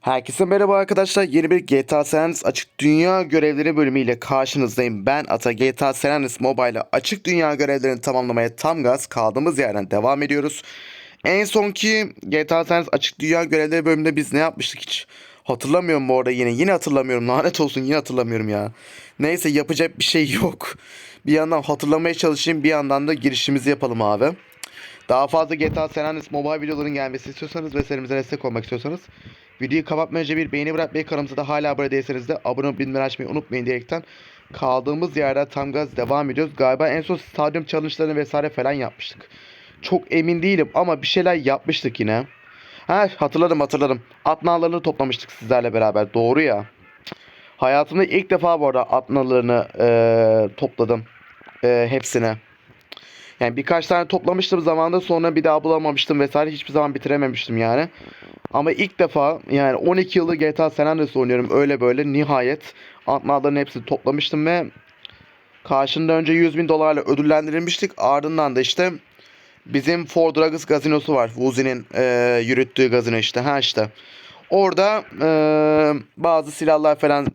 Herkese merhaba arkadaşlar. Yeni bir GTA San Açık Dünya Görevleri bölümüyle karşınızdayım. Ben Ata GTA San Andreas Açık Dünya görevlerini tamamlamaya tam gaz kaldığımız yerden devam ediyoruz. En sonki GTA San Açık Dünya Görevleri bölümünde biz ne yapmıştık hiç hatırlamıyorum bu arada yine. Yine hatırlamıyorum. Lanet olsun yine hatırlamıyorum ya. Neyse yapacak bir şey yok. Bir yandan hatırlamaya çalışayım bir yandan da girişimizi yapalım abi. Daha fazla GTA San Andreas mobile videoların gelmesi istiyorsanız ve serimize destek olmak istiyorsanız videoyu kapatmadan önce bir beğeni bırakmayı kanalımıza hala abone değilseniz de abone olup bildirimleri açmayı unutmayın diyerekten kaldığımız yerde tam gaz devam ediyoruz. Galiba en son stadyum challenge'larını vesaire falan yapmıştık. Çok emin değilim ama bir şeyler yapmıştık yine. Ha hatırladım hatırladım. At nağlarını toplamıştık sizlerle beraber. Doğru ya. Hayatımda ilk defa bu arada at nağlarını eee, topladım. Eee, hepsine. Yani birkaç tane toplamıştım zamanında sonra bir daha bulamamıştım vesaire hiçbir zaman bitirememiştim yani. Ama ilk defa yani 12 yıldır GTA San Andreas oynuyorum öyle böyle nihayet antlarların hepsini toplamıştım ve karşında önce 100 bin dolarla ödüllendirilmiştik. Ardından da işte bizim Ford Drugs gazinosu var. Wuzi'nin eee, yürüttüğü gazino işte. Ha işte. Orada eee, bazı silahlar falan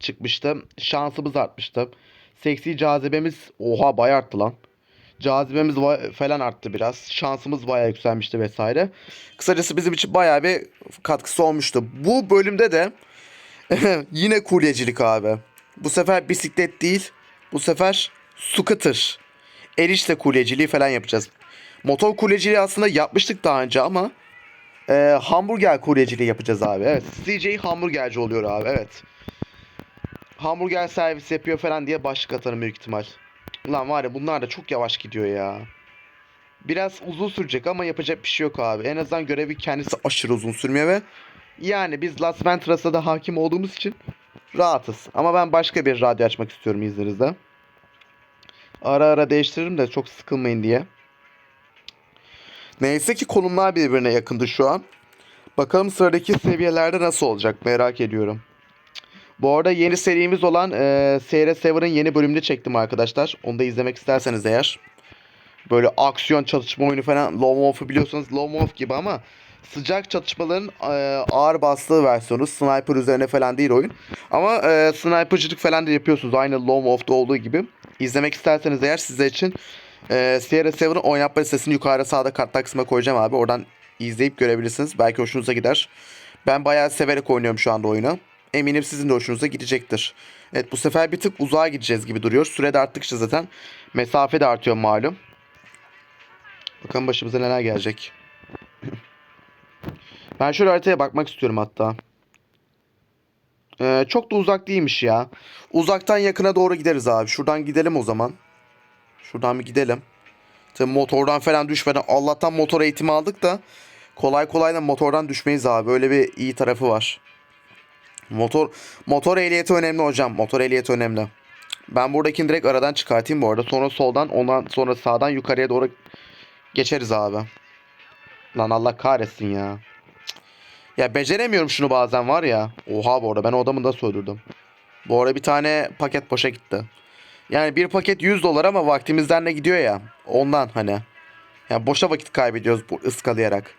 çıkmıştı. Şansımız artmıştı. Seksi cazibemiz oha bayağı lan. Cazibemiz falan arttı biraz. Şansımız bayağı yükselmişti vesaire. Kısacası bizim için bayağı bir katkısı olmuştu. Bu bölümde de yine kuryecilik abi. Bu sefer bisiklet değil. Bu sefer scooter. Erişte kuryeciliği falan yapacağız. Motor kuryeciliği aslında yapmıştık daha önce ama e, hamburger kuryeciliği yapacağız abi. Evet. CJ hamburgerci oluyor abi. Evet. Hamburger servis yapıyor falan diye başlık atarım büyük ihtimal. Ulan var ya bunlar da çok yavaş gidiyor ya. Biraz uzun sürecek ama yapacak bir şey yok abi. En azından görevi kendisi aşırı uzun sürmüyor ve yani biz Las Venturas'a da hakim olduğumuz için rahatız. Ama ben başka bir radyo açmak istiyorum izninizle. Ara ara değiştiririm de çok sıkılmayın diye. Neyse ki konumlar birbirine yakındı şu an. Bakalım sıradaki seviyelerde nasıl olacak merak ediyorum. Bu arada yeni serimiz olan e, CR7'ın yeni bölümünü çektim arkadaşlar. Onu da izlemek isterseniz eğer. Böyle aksiyon çatışma oyunu falan Lone Wolf'u biliyorsanız Lone Wolf gibi ama sıcak çatışmaların e, ağır bastığı versiyonu. Sniper üzerine falan değil oyun. Ama e, snipercılık falan da yapıyorsunuz. Aynı Lone Wolf'ta olduğu gibi. İzlemek isterseniz eğer sizler için e, CR7'ın oynatma listesini yukarıda sağda kartlar kısmına koyacağım abi. Oradan izleyip görebilirsiniz. Belki hoşunuza gider. Ben bayağı severek oynuyorum şu anda oyunu. Eminim sizin de hoşunuza gidecektir. Evet bu sefer bir tık uzağa gideceğiz gibi duruyor. Süre de arttıkça zaten mesafe de artıyor malum. Bakalım başımıza neler gelecek. Ben şöyle haritaya bakmak istiyorum hatta. Ee, çok da uzak değilmiş ya. Uzaktan yakına doğru gideriz abi. Şuradan gidelim o zaman. Şuradan bir gidelim. Tabii motordan falan düşmeden Allah'tan motor eğitimi aldık da kolay kolay da motordan düşmeyiz abi. Öyle bir iyi tarafı var. Motor motor ehliyeti önemli hocam. Motor ehliyeti önemli. Ben buradakini direkt aradan çıkartayım bu arada. Sonra soldan ondan sonra sağdan yukarıya doğru geçeriz abi. Lan Allah kahretsin ya. Ya beceremiyorum şunu bazen var ya. Oha bu arada ben o adamı da öldürdüm. Bu arada bir tane paket boşa gitti. Yani bir paket 100 dolar ama vaktimizden ne gidiyor ya. Ondan hani. Ya boşa vakit kaybediyoruz bu ıskalayarak.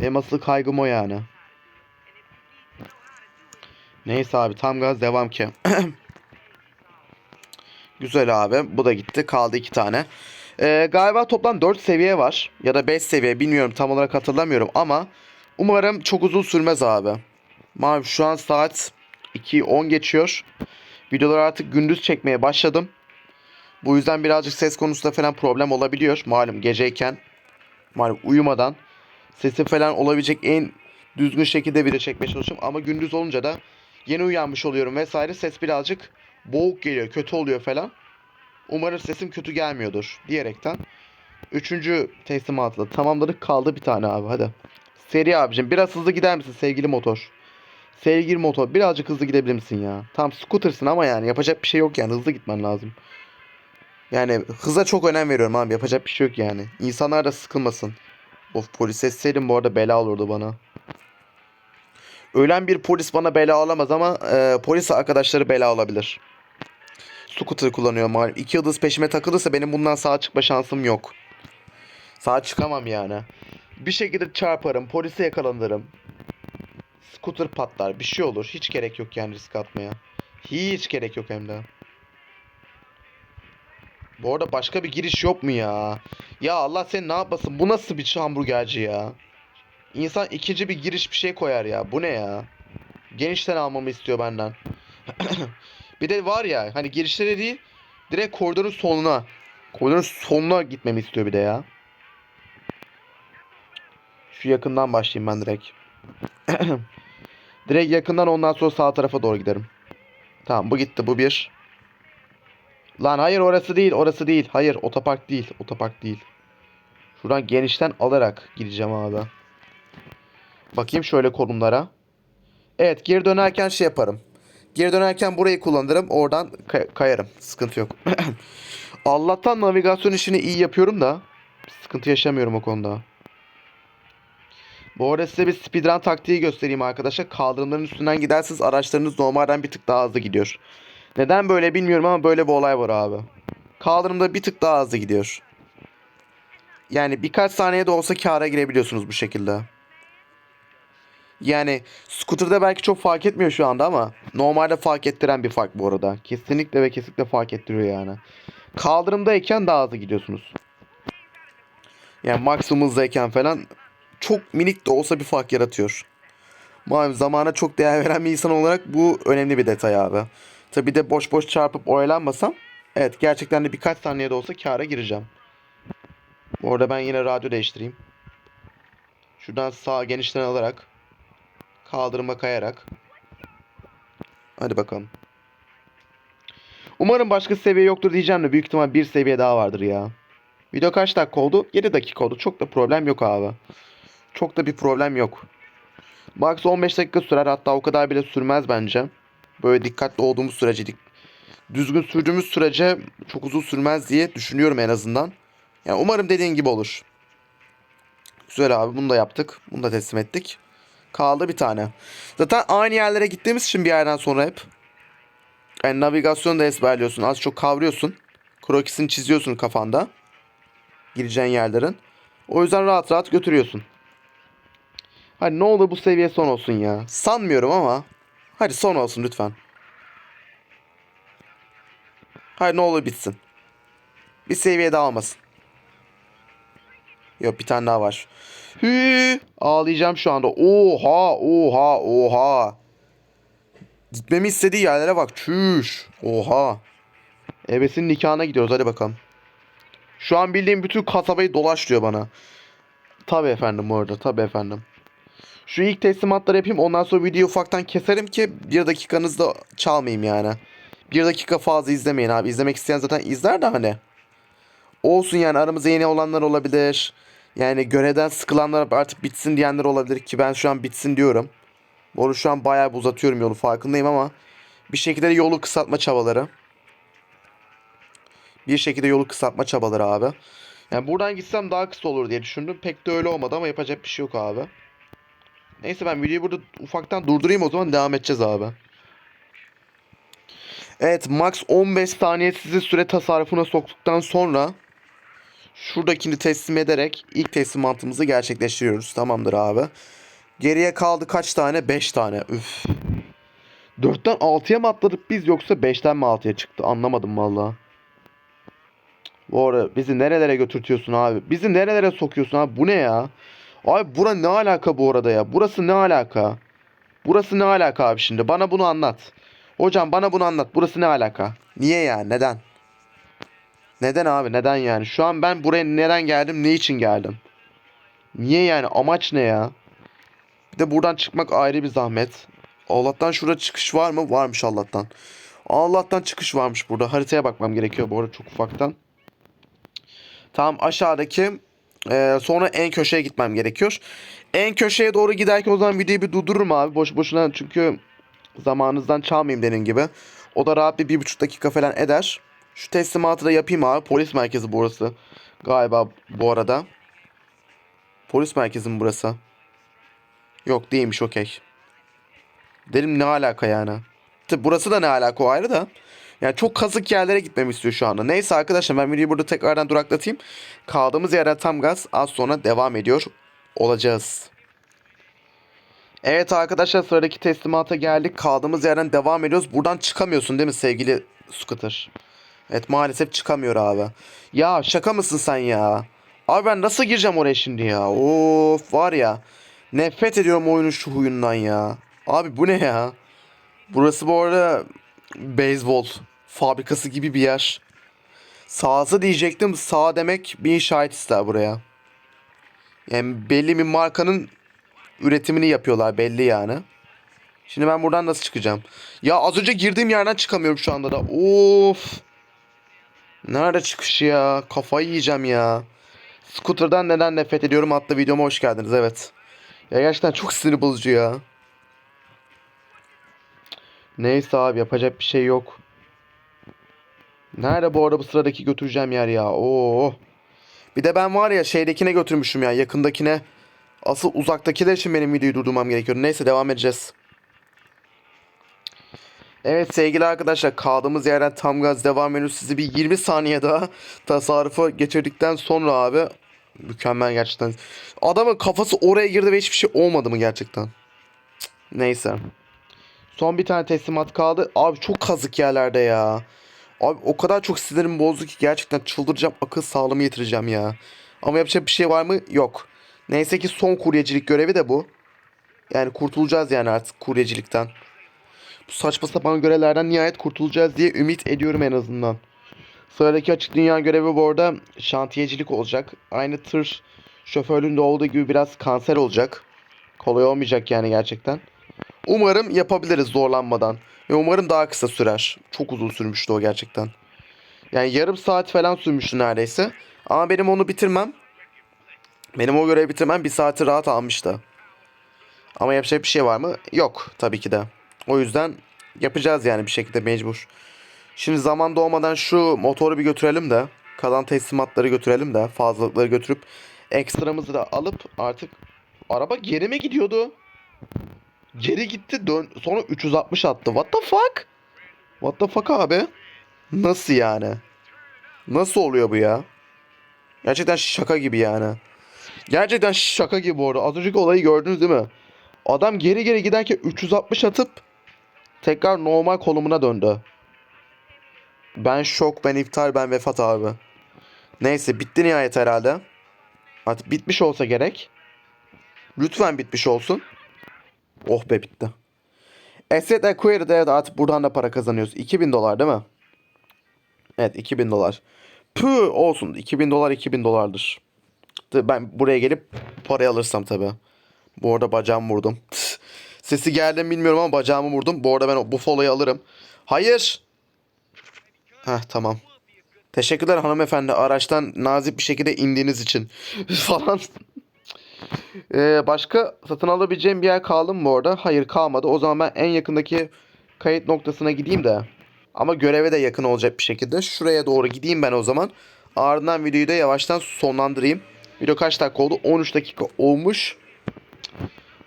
Benim asıl kaygım o yani. Neyse abi tam gaz devam ki. Güzel abi. Bu da gitti. Kaldı iki tane. Ee, galiba toplam 4 seviye var. Ya da 5 seviye bilmiyorum tam olarak hatırlamıyorum ama umarım çok uzun sürmez abi. Mavi şu an saat 2.10 geçiyor. Videoları artık gündüz çekmeye başladım. Bu yüzden birazcık ses konusunda falan problem olabiliyor. Malum geceyken malum uyumadan sesi falan olabilecek en düzgün şekilde video çekmeye çalışıyorum. Ama gündüz olunca da yeni uyanmış oluyorum vesaire ses birazcık boğuk geliyor, kötü oluyor falan. Umarım sesim kötü gelmiyordur diyerekten. Üçüncü teslimatla tamamladık kaldı bir tane abi hadi. Seri abicim biraz hızlı gider misin sevgili motor? Sevgili motor birazcık hızlı gidebilir misin ya? Tam scooter'sın ama yani yapacak bir şey yok yani hızlı gitmen lazım. Yani hıza çok önem veriyorum abi yapacak bir şey yok yani. İnsanlar da sıkılmasın. Of polis etseydim bu arada bela olurdu bana. Ölen bir polis bana bela olamaz ama e, polis arkadaşları bela olabilir. Scooter kullanıyor malum. İki yıldız peşime takılırsa benim bundan sağa çıkma şansım yok. Sağa çıkamam yani. Bir şekilde çarparım, polise yakalanırım. Scooter patlar. Bir şey olur. Hiç gerek yok yani risk atmaya. Hiç gerek yok hem de. Bu arada başka bir giriş yok mu ya? Ya Allah seni ne yapmasın? Bu nasıl bir hamburgerci ya? İnsan ikinci bir giriş bir şey koyar ya. Bu ne ya? Genişten almamı istiyor benden. bir de var ya hani girişlere değil direkt koridorun sonuna. Koridorun sonuna gitmemi istiyor bir de ya. Şu yakından başlayayım ben direkt. direkt yakından ondan sonra sağ tarafa doğru giderim. Tamam bu gitti bu bir. Lan hayır orası değil orası değil. Hayır otopark değil otopark değil. Şuradan genişten alarak gideceğim abi. Bakayım şöyle konumlara. Evet geri dönerken şey yaparım. Geri dönerken burayı kullanırım. Oradan kay- kayarım. Sıkıntı yok. Allah'tan navigasyon işini iyi yapıyorum da. Sıkıntı yaşamıyorum o konuda. Bu arada size bir speedrun taktiği göstereyim arkadaşlar. Kaldırımların üstünden giderseniz araçlarınız normalden bir tık daha hızlı gidiyor. Neden böyle bilmiyorum ama böyle bir olay var abi. Kaldırımda bir tık daha hızlı gidiyor. Yani birkaç saniye de olsa kâra girebiliyorsunuz bu şekilde. Yani scooter'da belki çok fark etmiyor şu anda ama normalde fark ettiren bir fark bu arada. Kesinlikle ve kesinlikle fark ettiriyor yani. Kaldırımdayken daha hızlı gidiyorsunuz. Yani maksimum hızdayken falan çok minik de olsa bir fark yaratıyor. Malum zamana çok değer veren bir insan olarak bu önemli bir detay abi. Tabi de boş boş çarpıp oyalanmasam evet gerçekten de birkaç saniyede olsa kâra gireceğim. Bu arada ben yine radyo değiştireyim. Şuradan sağ genişten alarak kaldırıma kayarak. Hadi bakalım. Umarım başka seviye yoktur diyeceğim de büyük ihtimal bir seviye daha vardır ya. Video kaç dakika oldu? 7 dakika oldu. Çok da problem yok abi. Çok da bir problem yok. Max 15 dakika sürer hatta o kadar bile sürmez bence. Böyle dikkatli olduğumuz sürece, düzgün sürdüğümüz sürece çok uzun sürmez diye düşünüyorum en azından. Yani umarım dediğin gibi olur. Güzel abi bunu da yaptık. Bunu da teslim ettik. Kaldı bir tane. Zaten aynı yerlere gittiğimiz için bir yerden sonra hep. Yani navigasyonu da ezberliyorsun. Az çok kavruyorsun. Krokisini çiziyorsun kafanda. Gireceğin yerlerin. O yüzden rahat rahat götürüyorsun. Hadi ne olur bu seviye son olsun ya. Sanmıyorum ama. Hadi son olsun lütfen. Hadi ne olur bitsin. Bir seviye daha olmasın. Yok bir tane daha var. Hü, ağlayacağım şu anda. Oha oha oha. Gitmemi istediği yerlere bak. Çüş. Oha. Ebesinin nikahına gidiyoruz hadi bakalım. Şu an bildiğim bütün kasabayı dolaş diyor bana. Tabi efendim bu arada tabi efendim. Şu ilk teslimatları yapayım ondan sonra videoyu ufaktan keserim ki bir dakikanızda çalmayayım yani. Bir dakika fazla izlemeyin abi. İzlemek isteyen zaten izler de hani. Olsun yani aramızda yeni olanlar olabilir. Yani görevden sıkılanlar artık bitsin diyenler olabilir ki ben şu an bitsin diyorum. Arada şu an bayağı uzatıyorum yolu farkındayım ama bir şekilde yolu kısaltma çabaları. Bir şekilde yolu kısaltma çabaları abi. Yani buradan gitsem daha kısa olur diye düşündüm. Pek de öyle olmadı ama yapacak bir şey yok abi. Neyse ben videoyu burada ufaktan durdurayım o zaman devam edeceğiz abi. Evet max 15 saniye sizi süre tasarrufuna soktuktan sonra şuradakini teslim ederek ilk teslimatımızı gerçekleştiriyoruz. Tamamdır abi. Geriye kaldı kaç tane? 5 tane. Üf. 4'ten 6'ya mı atladık biz yoksa 5'ten mi 6'ya çıktı? Anlamadım valla. Bu arada bizi nerelere götürtüyorsun abi? Bizi nerelere sokuyorsun abi? Bu ne ya? Abi bura ne alaka bu arada ya? Burası ne alaka? Burası ne alaka abi şimdi? Bana bunu anlat. Hocam bana bunu anlat. Burası ne alaka? Niye ya? Neden? Neden abi? Neden yani? Şu an ben buraya neden geldim? Ne için geldim? Niye yani? Amaç ne ya? Bir de buradan çıkmak ayrı bir zahmet. Allah'tan şurada çıkış var mı? Varmış Allah'tan. Allah'tan çıkış varmış burada. Haritaya bakmam gerekiyor bu arada çok ufaktan. Tamam aşağıdaki e, sonra en köşeye gitmem gerekiyor. En köşeye doğru giderken o zaman videoyu bir durdururum abi. Boş boşuna çünkü zamanınızdan çalmayayım dediğim gibi. O da rahat bir, bir buçuk dakika falan eder. Şu teslimatı da yapayım abi. Polis merkezi burası. Galiba bu arada. Polis merkezi mi burası? Yok değilmiş okey. Dedim ne alaka yani. Tabi burası da ne alaka o ayrı da. Yani çok kazık yerlere gitmemi istiyor şu anda. Neyse arkadaşlar ben videoyu burada tekrardan duraklatayım. Kaldığımız yerden tam gaz az sonra devam ediyor olacağız. Evet arkadaşlar sıradaki teslimata geldik. Kaldığımız yerden devam ediyoruz. Buradan çıkamıyorsun değil mi sevgili Scooter? Evet maalesef çıkamıyor abi. Ya şaka mısın sen ya? Abi ben nasıl gireceğim oraya şimdi ya? Of var ya. Nefret ediyorum oyunun şu huyundan ya. Abi bu ne ya? Burası bu arada beyzbol fabrikası gibi bir yer. Sahası diyecektim. Sağ demek bir inşaat ister buraya. Yani belli bir markanın üretimini yapıyorlar belli yani. Şimdi ben buradan nasıl çıkacağım? Ya az önce girdiğim yerden çıkamıyorum şu anda da. Of. Nerede çıkış ya? Kafayı yiyeceğim ya. Scooter'dan neden nefret ediyorum adlı videoma hoş geldiniz evet. Ya gerçekten çok sinir bozucu ya. Neyse abi yapacak bir şey yok. Nerede bu arada bu sıradaki götüreceğim yer ya? Oo. Bir de ben var ya şeydekine götürmüşüm ya yakındakine. Asıl uzaktakiler için benim videoyu durdurmam gerekiyor. Neyse devam edeceğiz. Evet sevgili arkadaşlar kaldığımız yerden tam gaz devam ediyoruz. Sizi bir 20 saniye daha tasarrufa geçirdikten sonra abi mükemmel gerçekten. Adamın kafası oraya girdi ve hiçbir şey olmadı mı gerçekten? Neyse. Son bir tane teslimat kaldı. Abi çok kazık yerlerde ya. Abi o kadar çok sinirim bozdu ki gerçekten çıldıracağım. Akıl sağlığımı yitireceğim ya. Ama yapacak bir şey var mı? Yok. Neyse ki son kuryecilik görevi de bu. Yani kurtulacağız yani artık kuryecilikten. Bu saçma sapan görevlerden nihayet kurtulacağız diye ümit ediyorum en azından. Sıradaki açık dünya görevi bu arada şantiyecilik olacak. Aynı tır şoförlüğünde olduğu gibi biraz kanser olacak. Kolay olmayacak yani gerçekten. Umarım yapabiliriz zorlanmadan. Ve umarım daha kısa sürer. Çok uzun sürmüştü o gerçekten. Yani yarım saat falan sürmüştü neredeyse. Ama benim onu bitirmem. Benim o görevi bitirmem bir saati rahat almıştı. Ama yapacak bir şey var mı? Yok tabii ki de. O yüzden yapacağız yani bir şekilde mecbur. Şimdi zaman doğmadan şu motoru bir götürelim de. Kalan teslimatları götürelim de. Fazlalıkları götürüp ekstramızı da alıp artık araba geri mi gidiyordu? Geri gitti dön sonra 360 attı. What the fuck? What the fuck abi? Nasıl yani? Nasıl oluyor bu ya? Gerçekten şaka gibi yani. Gerçekten şaka gibi bu arada. Az önceki olayı gördünüz değil mi? Adam geri geri giderken 360 atıp tekrar normal konumuna döndü. Ben şok, ben iptal, ben vefat abi. Neyse bitti nihayet herhalde. Artık bitmiş olsa gerek. Lütfen bitmiş olsun. Oh be bitti. Asset Acquired evet artık buradan da para kazanıyoruz. 2000 dolar değil mi? Evet 2000 dolar. Püh olsun 2000 dolar 2000 dolardır. Ben buraya gelip parayı alırsam tabii. Bu arada bacağımı vurdum. Sesi geldi mi bilmiyorum ama bacağımı vurdum. Bu arada ben bu foloyu alırım. Hayır. Heh tamam. Teşekkürler hanımefendi araçtan nazik bir şekilde indiğiniz için falan. Ee, başka satın alabileceğim bir yer kaldı mı bu arada? Hayır kalmadı. O zaman ben en yakındaki kayıt noktasına gideyim de. Ama göreve de yakın olacak bir şekilde. Şuraya doğru gideyim ben o zaman. Ardından videoyu da yavaştan sonlandırayım. Video kaç dakika oldu? 13 dakika olmuş.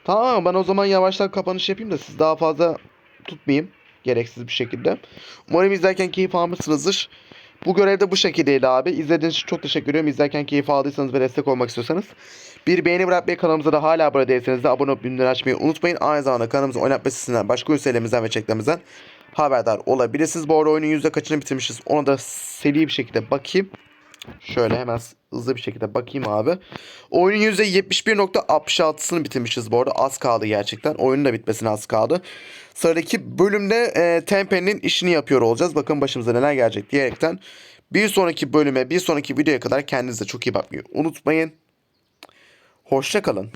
Tamam ben o zaman yavaştan kapanış yapayım da siz daha fazla tutmayayım. Gereksiz bir şekilde. Umarım izlerken keyif almışsınızdır. Bu görevde bu şekildeydi abi. İzlediğiniz için çok teşekkür ediyorum. İzlerken keyif aldıysanız ve destek olmak istiyorsanız. Bir beğeni bırakmayı kanalımıza da hala abone değilseniz de abone olup bildirimleri açmayı unutmayın. Aynı zamanda kanalımızın oynatma sitesinden başka ürünlerimizden ve çeklerimizden haberdar olabilirsiniz. Bu arada oyunun yüzde kaçını bitirmişiz. Ona da seri bir şekilde bakayım. Şöyle hemen hızlı bir şekilde bakayım abi. Oyunun %71.66'sını bitirmişiz bu arada. Az kaldı gerçekten. Oyunun da bitmesine az kaldı. Sıradaki bölümde e, Tempe'nin işini yapıyor olacağız. Bakın başımıza neler gelecek diyerekten. Bir sonraki bölüme, bir sonraki videoya kadar kendinize çok iyi bakmayı unutmayın. Hoşça kalın.